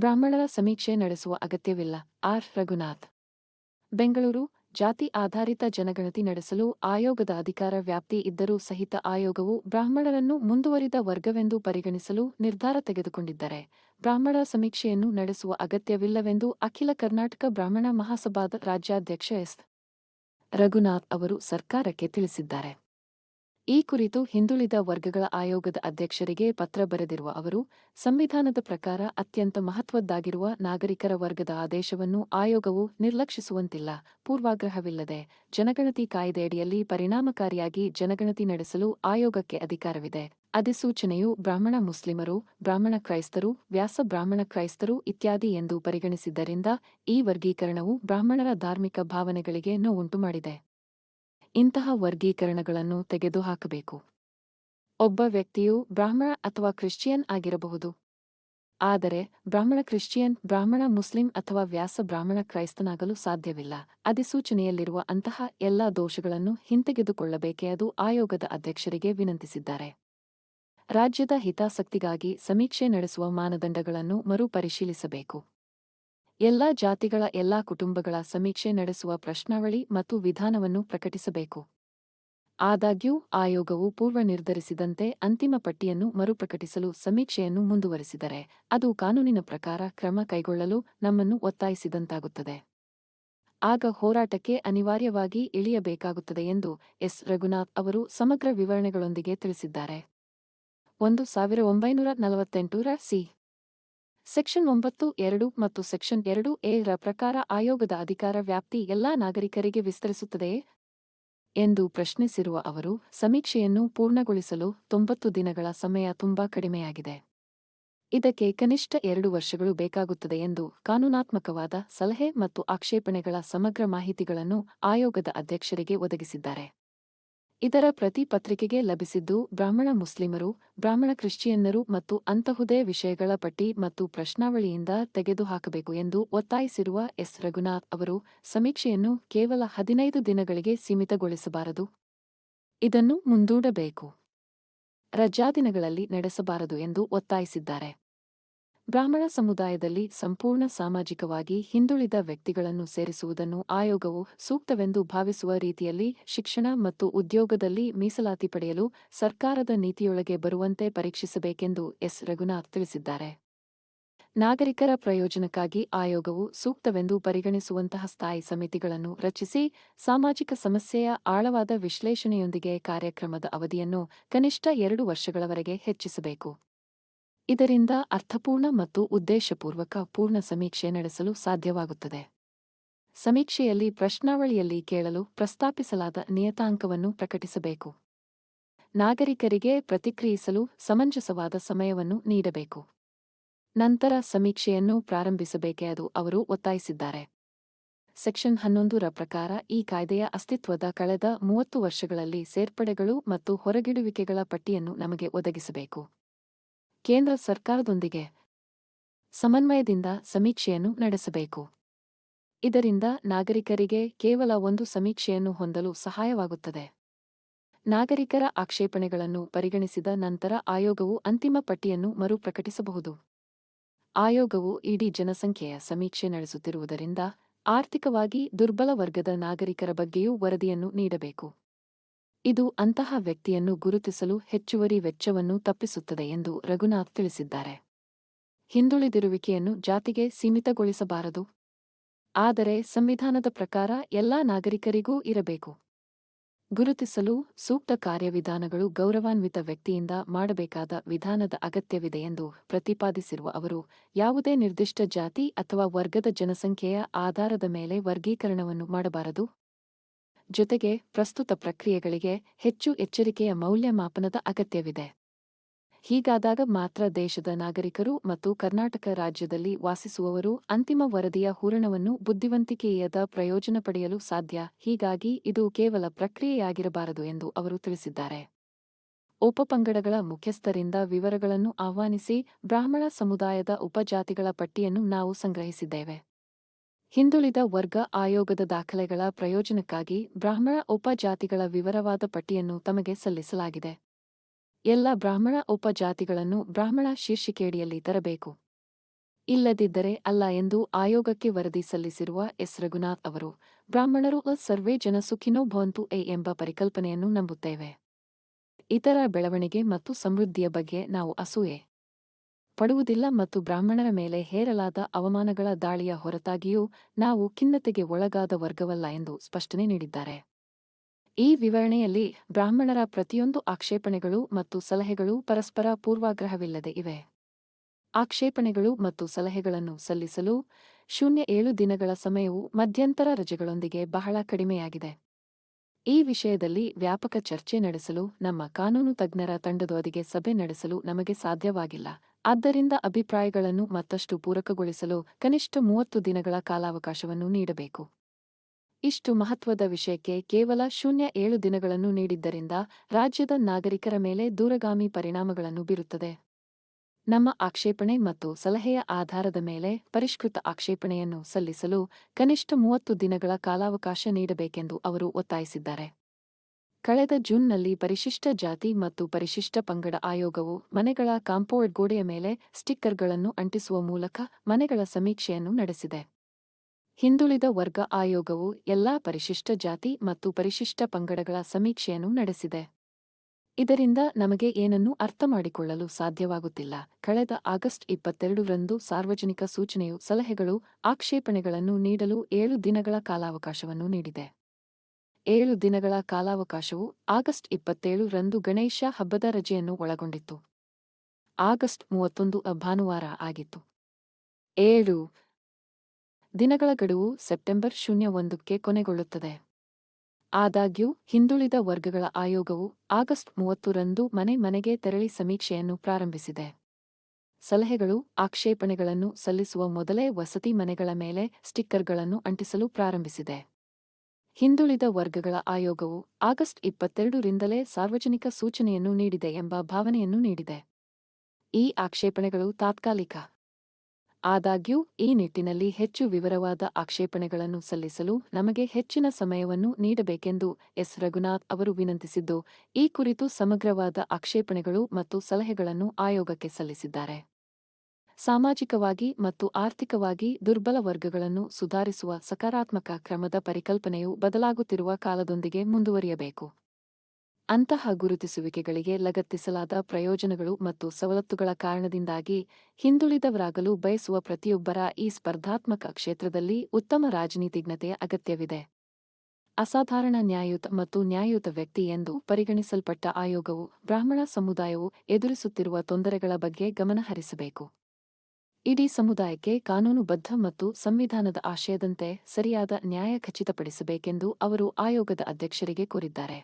ಬ್ರಾಹ್ಮಣರ ಸಮೀಕ್ಷೆ ನಡೆಸುವ ಅಗತ್ಯವಿಲ್ಲ. ಆರ್. ರಘುನಾಥ್. ಬೆಂಗಳೂರು, ಜಾತಿ ಆಧಾರಿತ ಜನಗಣತಿ ನಡೆಸಲು ಆಯೋಗದ ಅಧಿಕಾರ ವ್ಯಾಪ್ತಿ ಇದ್ದರೂ ಸಹಿತ ಆಯೋಗವು ಬ್ರಾಹ್ಮಣರನ್ನು ಮುಂದುವರಿದ ವರ್ಗವೆಂದು ಪರಿಗಣಿಸಲು ನಿರ್ಧಾರ ತೆಗೆದುಕೊಂಡಿದ್ದರೆ, ಬ್ರಾಹ್ಮಣ ಸಮೀಕ್ಷೆಯನ್ನು ನಡೆಸುವ ಅಗತ್ಯವಿಲ್ಲವೆಂದು ಅಖಿಲ ಕರ್ನಾಟಕ ಬ್ರಾಹ್ಮಣ ಮಹಾಸಭಾದ ರಾಜ್ಯಾಧ್ಯಕ್ಷ ಎಸ್. ರಘುನಾಥ್ ಅವರು ಸರ್ಕಾರಕ್ಕೆ ತಿಳಿಸಿದ್ದಾರೆ. ಈ ಕುರಿತು ಹಿಂದುಳಿದ ವರ್ಗಗಳ ಆಯೋಗದ ಅಧ್ಯಕ್ಷರಿಗೆ ಪತ್ರ ಬರೆದಿರುವ ಅವರು, ಸಂವಿಧಾನದ ಪ್ರಕಾರ ಅತ್ಯಂತ ಮಹತ್ವದ್ದಾಗಿರುವ ನಾಗರಿಕರ ವರ್ಗದ ಆದೇಶವನ್ನು ಆಯೋಗವು ನಿರ್ಲಕ್ಷಿಸುವಂತಿಲ್ಲ. ಪೂರ್ವಾಗ್ರಹವಿಲ್ಲದೆ ಜನಗಣತಿ ಕಾಯ್ದೆಯಡಿಯಲ್ಲಿ ಪರಿಣಾಮಕಾರಿಯಾಗಿ ಜನಗಣತಿ ನಡೆಸಲು ಆಯೋಗಕ್ಕೆ ಅಧಿಕಾರವಿದೆ. ಅಧಿಸೂಚನೆಯು ಬ್ರಾಹ್ಮಣ ಮುಸ್ಲಿಮರು, ಬ್ರಾಹ್ಮಣ ಕ್ರೈಸ್ತರು, ವ್ಯಾಸ ಬ್ರಾಹ್ಮಣ ಕ್ರೈಸ್ತರು ಇತ್ಯಾದಿ ಎಂದು ಪರಿಗಣಿಸಿದ್ದರಿಂದ ಈ ವರ್ಗೀಕರಣವು ಬ್ರಾಹ್ಮಣರ ಧಾರ್ಮಿಕ ಭಾವನೆಗಳಿಗೆ ನೋವುಂಟು ಮಾಡಿದೆ ಇಂತಹ ವರ್ಗೀಕರಣಗಳನ್ನು ತೆಗೆದುಹಾಕಬೇಕು. ಒಬ್ಬ ವ್ಯಕ್ತಿಯು ಬ್ರಾಹ್ಮಣ ಅಥವಾ ಕ್ರಿಶ್ಚಿಯನ್ ಆಗಿರಬಹುದು. ಆದರೆ ಬ್ರಾಹ್ಮಣ ಕ್ರಿಶ್ಚಿಯನ್, ಬ್ರಾಹ್ಮಣ ಮುಸ್ಲಿಂ ಅಥವಾ ವ್ಯಾಸ ಬ್ರಾಹ್ಮಣ ಕ್ರೈಸ್ತನಾಗಲು ಸಾಧ್ಯವಿಲ್ಲ. ಅಧಿಸೂಚನೆಯಲ್ಲಿರುವ ಅಂತಹ ಎಲ್ಲಾ ದೋಷಗಳನ್ನು ಹಿಂತೆಗೆದುಕೊಳ್ಳಬೇಕೆ ಅದು ಆಯೋಗದ ಅಧ್ಯಕ್ಷರಿಗೆ ವಿನಂತಿಸಿದ್ದಾರೆ. ರಾಜ್ಯದ ಹಿತಾಸಕ್ತಿಗಾಗಿ ಸಮೀಕ್ಷೆ ನಡೆಸುವ ಮಾನದಂಡಗಳನ್ನು ಮರುಪರಿಶೀಲಿಸಬೇಕು. ಎಲ್ಲಾ ಜಾತಿಗಳ ಎಲ್ಲಾ ಕುಟುಂಬಗಳ ಸಮೀಕ್ಷೆ ನಡೆಸುವ ಪ್ರಶ್ನಾವಳಿ ಮತ್ತು ವಿಧಾನವನ್ನು ಪ್ರಕಟಿಸಬೇಕು. ಆದಾಗ್ಯೂ ಆಯೋಗವು ಪೂರ್ವ ನಿರ್ಧರಿಸಿದಂತೆ ಅಂತಿಮ ಪಟ್ಟಿಯನ್ನು ಮರುಪ್ರಕಟಿಸಲು ಸಮೀಕ್ಷೆಯನ್ನು ಮುಂದುವರೆಸಿದರೆ, ಅದು ಕಾನೂನಿನ ಪ್ರಕಾರ ಕ್ರಮ ಕೈಗೊಳ್ಳಲು ನಮ್ಮನ್ನು ಒತ್ತಾಯಿಸಿದಂತಾಗುತ್ತದೆ. ಆಗ ಹೋರಾಟಕ್ಕೆ ಅನಿವಾರ್ಯವಾಗಿ ಇಳಿಯಬೇಕಾಗುತ್ತದೆ ಎಂದು ಎಸ್. ರಘುನಾಥ್ ಅವರು ಸಮಗ್ರ ವಿವರಣೆಗಳೊಂದಿಗೆ ತಿಳಿಸಿದ್ದಾರೆ. ಒಂದು ಸಾವಿರ ಒಂಬೈನೂರ ನಲವತ್ತೆಂಟರ ಸಿ. ಸೆಕ್ಷನ್ ಒಂಬತ್ತು, ಎರಡು ಮತ್ತು ಸೆಕ್ಷನ್ ಎರಡು ಎ ಪ್ರಕಾರ ಆಯೋಗದ ಅಧಿಕಾರ ವ್ಯಾಪ್ತಿ ಎಲ್ಲಾ ನಾಗರಿಕರಿಗೆ ವಿಸ್ತರಿಸುತ್ತದೆಯೇ ಎಂದು ಪ್ರಶ್ನಿಸಿರುವ ಅವರು, ಸಮೀಕ್ಷೆಯನ್ನು ಪೂರ್ಣಗೊಳಿಸಲು ತೊಂಬತ್ತು ದಿನಗಳ ಸಮಯ ತುಂಬಾ ಕಡಿಮೆಯಾಗಿದೆ. ಇದಕ್ಕೆ ಕನಿಷ್ಠ ಎರಡು ವರ್ಷಗಳು ಬೇಕಾಗುತ್ತದೆ ಎಂದು ಕಾನೂನಾತ್ಮಕವಾದ ಸಲಹೆ ಮತ್ತು ಆಕ್ಷೇಪಣೆಗಳ ಸಮಗ್ರ ಮಾಹಿತಿಗಳನ್ನು ಆಯೋಗದ ಅಧ್ಯಕ್ಷರಿಗೆ ಒದಗಿಸಿದ್ದಾರೆ. ಇದರ ಪ್ರತಿ ಪತ್ರಿಕೆಗೆ ಲಭಿಸಿದ್ದು ಬ್ರಾಹ್ಮಣ ಮುಸ್ಲಿಮರು, ಬ್ರಾಹ್ಮಣ ಕ್ರಿಶ್ಚಿಯನ್ನರು ಮತ್ತು ಅಂತಹುದೇ ವಿಷಯಗಳ ಪಟ್ಟಿ ಮತ್ತು ಪ್ರಶ್ನಾವಳಿಯಿಂದ ತೆಗೆದುಹಾಕಬೇಕು ಎಂದು ಒತ್ತಾಯಿಸಿರುವ ಎಸ್. ರಘುನಾಥ್ ಅವರು ಸಮೀಕ್ಷೆಯನ್ನು ಕೇವಲ ಹದಿನೈದು ದಿನಗಳಿಗೆ ಸೀಮಿತಗೊಳಿಸಬಾರದು. ಇದನ್ನು ಮುಂದೂಡಬೇಕು. ರಜಾದಿನಗಳಲ್ಲಿ ನಡೆಸಬಾರದು ಎಂದು ಒತ್ತಾಯಿಸಿದ್ದಾರೆ. ಬ್ರಾಹ್ಮಣ ಸಮುದಾಯದಲ್ಲಿ ಸಂಪೂರ್ಣ ಸಾಮಾಜಿಕವಾಗಿ ಹಿಂದುಳಿದ ವ್ಯಕ್ತಿಗಳನ್ನು ಸೇರಿಸುವುದನ್ನು ಆಯೋಗವು ಸೂಕ್ತವೆಂದು ಭಾವಿಸುವ ರೀತಿಯಲ್ಲಿ ಶಿಕ್ಷಣ ಮತ್ತು ಉದ್ಯೋಗದಲ್ಲಿ ಮೀಸಲಾತಿ ಪಡೆಯಲು ಸರ್ಕಾರದ ನೀತಿಯೊಳಗೆ ಬರುವಂತೆ ಪರೀಕ್ಷಿಸಬೇಕೆಂದು ಎಸ್. ರಘುನಾಥ್ ತಿಳಿಸಿದ್ದಾರೆ. ನಾಗರಿಕರ ಪ್ರಯೋಜನಕ್ಕಾಗಿ ಆಯೋಗವು ಸೂಕ್ತವೆಂದು ಪರಿಗಣಿಸುವಂತಹ ಸ್ಥಾಯಿ ಸಮಿತಿಗಳನ್ನು ರಚಿಸಿ ಸಾಮಾಜಿಕ ಸಮಸ್ಯೆಯ ಆಳವಾದ ವಿಶ್ಲೇಷಣೆಯೊಂದಿಗೆ ಕಾರ್ಯಕ್ರಮದ ಅವಧಿಯನ್ನು ಕನಿಷ್ಠ ಎರಡು ವರ್ಷಗಳವರೆಗೆ ಹೆಚ್ಚಿಸಬೇಕು. ಇದರಿಂದ ಅರ್ಥಪೂರ್ಣ ಮತ್ತು ಉದ್ದೇಶಪೂರ್ವಕ ಪೂರ್ಣ ಸಮೀಕ್ಷೆ ನಡೆಸಲು ಸಾಧ್ಯವಾಗುತ್ತದೆ. ಸಮೀಕ್ಷೆಯಲ್ಲಿ ಪ್ರಶ್ನಾವಳಿಯಲ್ಲಿ ಕೇಳಲು ಪ್ರಸ್ತಾಪಿಸಲಾದ ನಿಯತಾಂಕವನ್ನು ಪ್ರಕಟಿಸಬೇಕು. ನಾಗರಿಕರಿಗೆ ಪ್ರತಿಕ್ರಿಯಿಸಲು ಸಮಂಜಸವಾದ ಸಮಯವನ್ನು ನೀಡಬೇಕು. ನಂತರ ಸಮೀಕ್ಷೆಯನ್ನು ಪ್ರಾರಂಭಿಸಬೇಕೆ ಅದು ಅವರು ಒತ್ತಾಯಿಸಿದ್ದಾರೆ. ಸೆಕ್ಷನ್ ಹನ್ನೊಂದರ ಪ್ರಕಾರ ಈ ಕಾಯ್ದೆಯ ಅಸ್ತಿತ್ವದ ಕಳೆದ ಮೂವತ್ತು ವರ್ಷಗಳಲ್ಲಿ ಸೇರ್ಪಡೆಗಳು ಮತ್ತು ಹೊರಗಿಡುವಿಕೆಗಳ ಪಟ್ಟಿಯನ್ನು ನಮಗೆ ಒದಗಿಸಬೇಕು. ಕೇಂದ್ರ ಸರ್ಕಾರದೊಂದಿಗೆ ಸಮನ್ವಯದಿಂದ ಸಮೀಕ್ಷೆಯನ್ನು ನಡೆಸಬೇಕು. ಇದರಿಂದ ನಾಗರಿಕರಿಗೆ ಕೇವಲ ಒಂದು ಸಮೀಕ್ಷೆಯನ್ನು ಹೊಂದಲು ಸಹಾಯವಾಗುತ್ತದೆ. ನಾಗರಿಕರ ಆಕ್ಷೇಪಣೆಗಳನ್ನು ಪರಿಗಣಿಸಿದ ನಂತರ ಆಯೋಗವು ಅಂತಿಮ ಪಟ್ಟಿಯನ್ನು ಮರುಪ್ರಕಟಿಸಬಹುದು. ಆಯೋಗವು ಇಡೀ ಜನಸಂಖ್ಯೆಯ ಸಮೀಕ್ಷೆ ನಡೆಸುತ್ತಿರುವುದರಿಂದ ಆರ್ಥಿಕವಾಗಿ ದುರ್ಬಲ ವರ್ಗದ ನಾಗರಿಕರ ಬಗ್ಗೆಯೂ ವರದಿಯನ್ನು ನೀಡಬೇಕು. ಇದು ಅಂತಹ ವ್ಯಕ್ತಿಯನ್ನು ಗುರುತಿಸಲು ಹೆಚ್ಚುವರಿ ವೆಚ್ಚವನ್ನು ತಪ್ಪಿಸುತ್ತದೆ ಎಂದು ರಘುನಾಥ್ ತಿಳಿಸಿದ್ದಾರೆ. ಹಿಂದುಳಿದಿರುವಿಕೆಯನ್ನು ಜಾತಿಗೆ ಸೀಮಿತಗೊಳಿಸಬಾರದು. ಆದರೆ ಸಂವಿಧಾನದ ಪ್ರಕಾರ ಎಲ್ಲಾ ನಾಗರಿಕರಿಗೂ ಇರಬೇಕು. ಗುರುತಿಸಲು ಸೂಕ್ತ ಕಾರ್ಯವಿಧಾನಗಳು ಗೌರವಾನ್ವಿತ ವ್ಯಕ್ತಿಯಿಂದ ಮಾಡಬೇಕಾದ ವಿಧಾನದ ಅಗತ್ಯವಿದೆ ಎಂದು ಪ್ರತಿಪಾದಿಸಿರುವ ಅವರು, ಯಾವುದೇ ನಿರ್ದಿಷ್ಟ ಜಾತಿ ಅಥವಾ ವರ್ಗದ ಜನಸಂಖ್ಯೆಯ ಆಧಾರದ ಮೇಲೆ ವರ್ಗೀಕರಣವನ್ನು ಮಾಡಬಾರದು. ಜೊತೆಗೆ ಪ್ರಸ್ತುತ ಪ್ರಕ್ರಿಯೆಗಳಿಗೆ ಹೆಚ್ಚು ಎಚ್ಚರಿಕೆಯ ಮೌಲ್ಯಮಾಪನದ ಅಗತ್ಯವಿದೆ. ಹೀಗಾದಾಗ ಮಾತ್ರ ದೇಶದ ನಾಗರಿಕರು ಮತ್ತು ಕರ್ನಾಟಕ ರಾಜ್ಯದಲ್ಲಿ ವಾಸಿಸುವವರು ಅಂತಿಮ ವರದಿಯ ಹೂರಣವನ್ನು ಬುದ್ಧಿವಂತಿಕೆಯದ ಪ್ರಯೋಜನ ಪಡೆಯಲು ಸಾಧ್ಯ. ಹೀಗಾಗಿ ಇದು ಕೇವಲ ಪ್ರಕ್ರಿಯೆಯಾಗಿರಬಾರದು ಎಂದು ಅವರು ತಿಳಿಸಿದ್ದಾರೆ. ಉಪಪಂಗಡಗಳ ಮುಖ್ಯಸ್ಥರಿಂದ ವಿವರಗಳನ್ನು ಆಹ್ವಾನಿಸಿ ಬ್ರಾಹ್ಮಣ ಸಮುದಾಯದ ಉಪಜಾತಿಗಳ ಪಟ್ಟಿಯನ್ನು ನಾವು ಸಂಗ್ರಹಿಸಿದ್ದೇವೆ. ಹಿಂದುಳಿದ ವರ್ಗ ಆಯೋಗದ ದಾಖಲೆಗಳ ಪ್ರಯೋಜನಕ್ಕಾಗಿ ಬ್ರಾಹ್ಮಣ ಉಪಜಾತಿಗಳ ವಿವರವಾದ ಪಟ್ಟಿಯನ್ನು ತಮಗೆ ಸಲ್ಲಿಸಲಾಗಿದೆ. ಎಲ್ಲ ಬ್ರಾಹ್ಮಣ ಉಪಜಾತಿಗಳನ್ನು ಬ್ರಾಹ್ಮಣ ಶೀರ್ಷಿಕೆಯಡಿಯಲ್ಲಿ ತರಬೇಕು. ಇಲ್ಲದಿದ್ದರೆ ಅಲ್ಲ ಎಂದು ಆಯೋಗಕ್ಕೆ ವರದಿ ಸಲ್ಲಿಸಿರುವ ಎಸ್. ರಘುನಾಥ್ ಅವರು, ಬ್ರಾಹ್ಮಣರು ಸರ್ವೇ ಜನ ಸುಖಿನೋ ಭವಂತು ಎ ಎಂಬ ಪರಿಕಲ್ಪನೆಯನ್ನು ನಂಬುತ್ತೇವೆ. ಇತರ ಬೆಳವಣಿಗೆ ಮತ್ತು ಸಮೃದ್ಧಿಯ ಬಗ್ಗೆ ನಾವು ಅಸೂಯೆ. ಪಡುವುದಿಲ್ಲ ಮತ್ತು ಬ್ರಾಹ್ಮಣರ ಮೇಲೆ ಹೇರಲಾದ ಅವಮಾನಗಳ ದಾಳಿಯ ಹೊರತಾಗಿಯೂ ನಾವು ಖಿನ್ನತೆಗೆ ಒಳಗಾದ ವರ್ಗವಲ್ಲ ಎಂದು ಸ್ಪಷ್ಟನೆ ನೀಡಿದ್ದಾರೆ. ಈ ವಿವರಣೆಯಲ್ಲಿ ಬ್ರಾಹ್ಮಣರ ಪ್ರತಿಯೊಂದು ಆಕ್ಷೇಪಣೆಗಳು ಮತ್ತು ಸಲಹೆಗಳು ಪರಸ್ಪರ ಪೂರ್ವಾಗ್ರಹವಿಲ್ಲದೆ ಇವೆ. ಆಕ್ಷೇಪಣೆಗಳು ಮತ್ತು ಸಲಹೆಗಳನ್ನು ಸಲ್ಲಿಸಲು ಶೂನ್ಯ ಏಳು ದಿನಗಳ ಸಮಯವು ಮಧ್ಯಂತರ ರಜೆಗಳೊಂದಿಗೆ ಬಹಳ ಕಡಿಮೆಯಾಗಿದೆ. ಈ ವಿಷಯದಲ್ಲಿ ವ್ಯಾಪಕ ಚರ್ಚೆ ನಡೆಸಲು ನಮ್ಮ ಕಾನೂನು ತಜ್ಞರ ತಂಡದೊಂದಿಗೆ ಸಭೆ ನಡೆಸಲು ನಮಗೆ ಸಾಧ್ಯವಾಗಿಲ್ಲ. ಆದ್ದರಿಂದ ಅಭಿಪ್ರಾಯಗಳನ್ನು ಮತ್ತಷ್ಟು ಪೂರಕಗೊಳಿಸಲು ಕನಿಷ್ಠ ಮೂವತ್ತು ದಿನಗಳ ಕಾಲಾವಕಾಶವನ್ನು ನೀಡಬೇಕು. ಇಷ್ಟು ಮಹತ್ವದ ವಿಷಯಕ್ಕೆ ಕೇವಲ ಶೂನ್ಯ ಏಳು ದಿನಗಳನ್ನು ನೀಡಿದ್ದರಿಂದ ರಾಜ್ಯದ ನಾಗರಿಕರ ಮೇಲೆ ದೂರಗಾಮಿ ಪರಿಣಾಮಗಳನ್ನು ಬೀರುತ್ತದೆ. ನಮ್ಮ ಆಕ್ಷೇಪಣೆ ಮತ್ತು ಸಲಹೆಯ ಆಧಾರದ ಮೇಲೆ ಪರಿಷ್ಕೃತ ಆಕ್ಷೇಪಣೆಯನ್ನು ಸಲ್ಲಿಸಲು ಕನಿಷ್ಠ ಮೂವತ್ತು ದಿನಗಳ ಕಾಲಾವಕಾಶ ನೀಡಬೇಕೆಂದು ಅವರು ಒತ್ತಾಯಿಸಿದ್ದಾರೆ. ಕಳೆದ ಜೂನ್ನಲ್ಲಿ ಪರಿಶಿಷ್ಟ ಜಾತಿ ಮತ್ತು ಪರಿಶಿಷ್ಟ ಪಂಗಡ ಆಯೋಗವು ಮನೆಗಳ ಕಾಂಪೌಂಡ್ ಗೋಡೆಯ ಮೇಲೆ ಸ್ಟಿಕ್ಕರ್ಗಳನ್ನು ಅಂಟಿಸುವ ಮೂಲಕ ಮನೆಗಳ ಸಮೀಕ್ಷೆಯನ್ನು ನಡೆಸಿದೆ. ಹಿಂದುಳಿದ ವರ್ಗ ಆಯೋಗವು ಎಲ್ಲಾ ಪರಿಶಿಷ್ಟ ಜಾತಿ ಮತ್ತು ಪರಿಶಿಷ್ಟ ಪಂಗಡಗಳ ಸಮೀಕ್ಷೆಯನ್ನು ನಡೆಸಿದೆ. ಇದರಿಂದ ನಮಗೆ ಏನನ್ನೂ ಅರ್ಥಮಾಡಿಕೊಳ್ಳಲು ಸಾಧ್ಯವಾಗುತ್ತಿಲ್ಲ. ಕಳೆದ ಆಗಸ್ಟ್ ಇಪ್ಪತ್ತೆರಡರಂದು ಸಾರ್ವಜನಿಕ ಸೂಚನೆಯು ಸಲಹೆಗಳು, ಆಕ್ಷೇಪಣೆಗಳನ್ನು ನೀಡಲು ಏಳು ದಿನಗಳ ಕಾಲಾವಕಾಶವನ್ನು ನೀಡಿದೆ. ಏಳು ದಿನಗಳ ಕಾಲಾವಕಾಶವು ಆಗಸ್ಟ್ ಇಪ್ಪತ್ತೇಳು ರಂದು ಗಣೇಶ ಹಬ್ಬದ ರಜೆಯನ್ನು ಒಳಗೊಂಡಿತ್ತು. ಆಗಸ್ಟ್ ಮೂವತ್ತೊಂದು ಭಾನುವಾರ ಆಗಿತ್ತು. ಏಳು ದಿನಗಳ ಗಡುವು ಸೆಪ್ಟೆಂಬರ್ ಶೂನ್ಯ ಒಂದಕ್ಕೆ ಕೊನೆಗೊಳ್ಳುತ್ತದೆ. ಆದಾಗ್ಯೂ, ಹಿಂದುಳಿದ ವರ್ಗಗಳ ಆಯೋಗವು ಆಗಸ್ಟ್ ಮೂವತ್ತರಂದು ಮನೆ ಮನೆಗೆ ತೆರಳಿ ಸಮೀಕ್ಷೆಯನ್ನು ಪ್ರಾರಂಭಿಸಿದೆ. ಸಲಹೆಗಳು, ಆಕ್ಷೇಪಣೆಗಳನ್ನು ಸಲ್ಲಿಸುವ ಮೊದಲೇ ವಸತಿ ಮನೆಗಳ ಮೇಲೆ ಸ್ಟಿಕ್ಕರ್ಗಳನ್ನು ಅಂಟಿಸಲು ಪ್ರಾರಂಭಿಸಿದೆ. ಹಿಂದುಳಿದ ವರ್ಗಗಳ ಆಯೋಗವು ಆಗಸ್ಟ್ ಇಪ್ಪತ್ತೆರಡರಿಂದಲೇ ಸಾರ್ವಜನಿಕ ಸೂಚನೆಯನ್ನು ನೀಡಿದೆ ಎಂಬ ಭಾವನೆಯನ್ನು ನೀಡಿದೆ. ಈ ಆಕ್ಷೇಪಣೆಗಳು ತಾತ್ಕಾಲಿಕ. ಆದಾಗ್ಯೂ, ಈ ನಿಟ್ಟಿನಲ್ಲಿ ಹೆಚ್ಚು ವಿವರವಾದ ಆಕ್ಷೇಪಣೆಗಳನ್ನು ಸಲ್ಲಿಸಲು ನಮಗೆ ಹೆಚ್ಚಿನ ಸಮಯವನ್ನು ನೀಡಬೇಕೆಂದು ಎಸ್. ರಘುನಾಥ್ ಅವರು ವಿನಂತಿಸಿದ್ದು, ಈ ಕುರಿತು ಸಮಗ್ರವಾದ ಆಕ್ಷೇಪಣೆಗಳು ಮತ್ತು ಸಲಹೆಗಳನ್ನು ಆಯೋಗಕ್ಕೆ ಸಲ್ಲಿಸಿದ್ದಾರೆ. ಸಾಮಾಜಿಕವಾಗಿ ಮತ್ತು ಆರ್ಥಿಕವಾಗಿ ದುರ್ಬಲ ವರ್ಗಗಳನ್ನು ಸುಧಾರಿಸುವ ಸಕಾರಾತ್ಮಕ ಕ್ರಮದ ಪರಿಕಲ್ಪನೆಯು ಬದಲಾಗುತ್ತಿರುವ ಕಾಲದೊಂದಿಗೆ ಮುಂದುವರಿಯಬೇಕು. ಅಂತಹ ಗುರುತಿಸುವಿಕೆಗಳಿಗೆ ಲಗತ್ತಿಸಲಾದ ಪ್ರಯೋಜನಗಳು ಮತ್ತು ಸವಲತ್ತುಗಳ ಕಾರಣದಿಂದಾಗಿ ಹಿಂದುಳಿದವರಾಗಲು ಬಯಸುವ ಪ್ರತಿಯೊಬ್ಬರ ಈ ಸ್ಪರ್ಧಾತ್ಮಕ ಕ್ಷೇತ್ರದಲ್ಲಿ ಉತ್ತಮ ರಾಜನೀತಿಜ್ಞತೆಯ ಅಗತ್ಯವಿದೆ. ಅಸಾಧಾರಣ ನ್ಯಾಯಯುತ ಮತ್ತು ನ್ಯಾಯಯುತ ವ್ಯಕ್ತಿ ಎಂದು ಪರಿಗಣಿಸಲ್ಪಟ್ಟ ಆಯೋಗವು ಬ್ರಾಹ್ಮಣ ಸಮುದಾಯವು ಎದುರಿಸುತ್ತಿರುವ ತೊಂದರೆಗಳ ಬಗ್ಗೆ ಗಮನಹರಿಸಬೇಕು. ಇಡೀ ಸಮುದಾಯಕ್ಕೆ ಕಾನೂನುಬದ್ಧ ಮತ್ತು ಸಂವಿಧಾನದ ಆಶಯದಂತೆ ಸರಿಯಾದ ನ್ಯಾಯ ಖಚಿತಪಡಿಸಬೇಕೆಂದು ಅವರು ಆಯೋಗದ ಅಧ್ಯಕ್ಷರಿಗೆ ಕೋರಿದ್ದಾರೆ.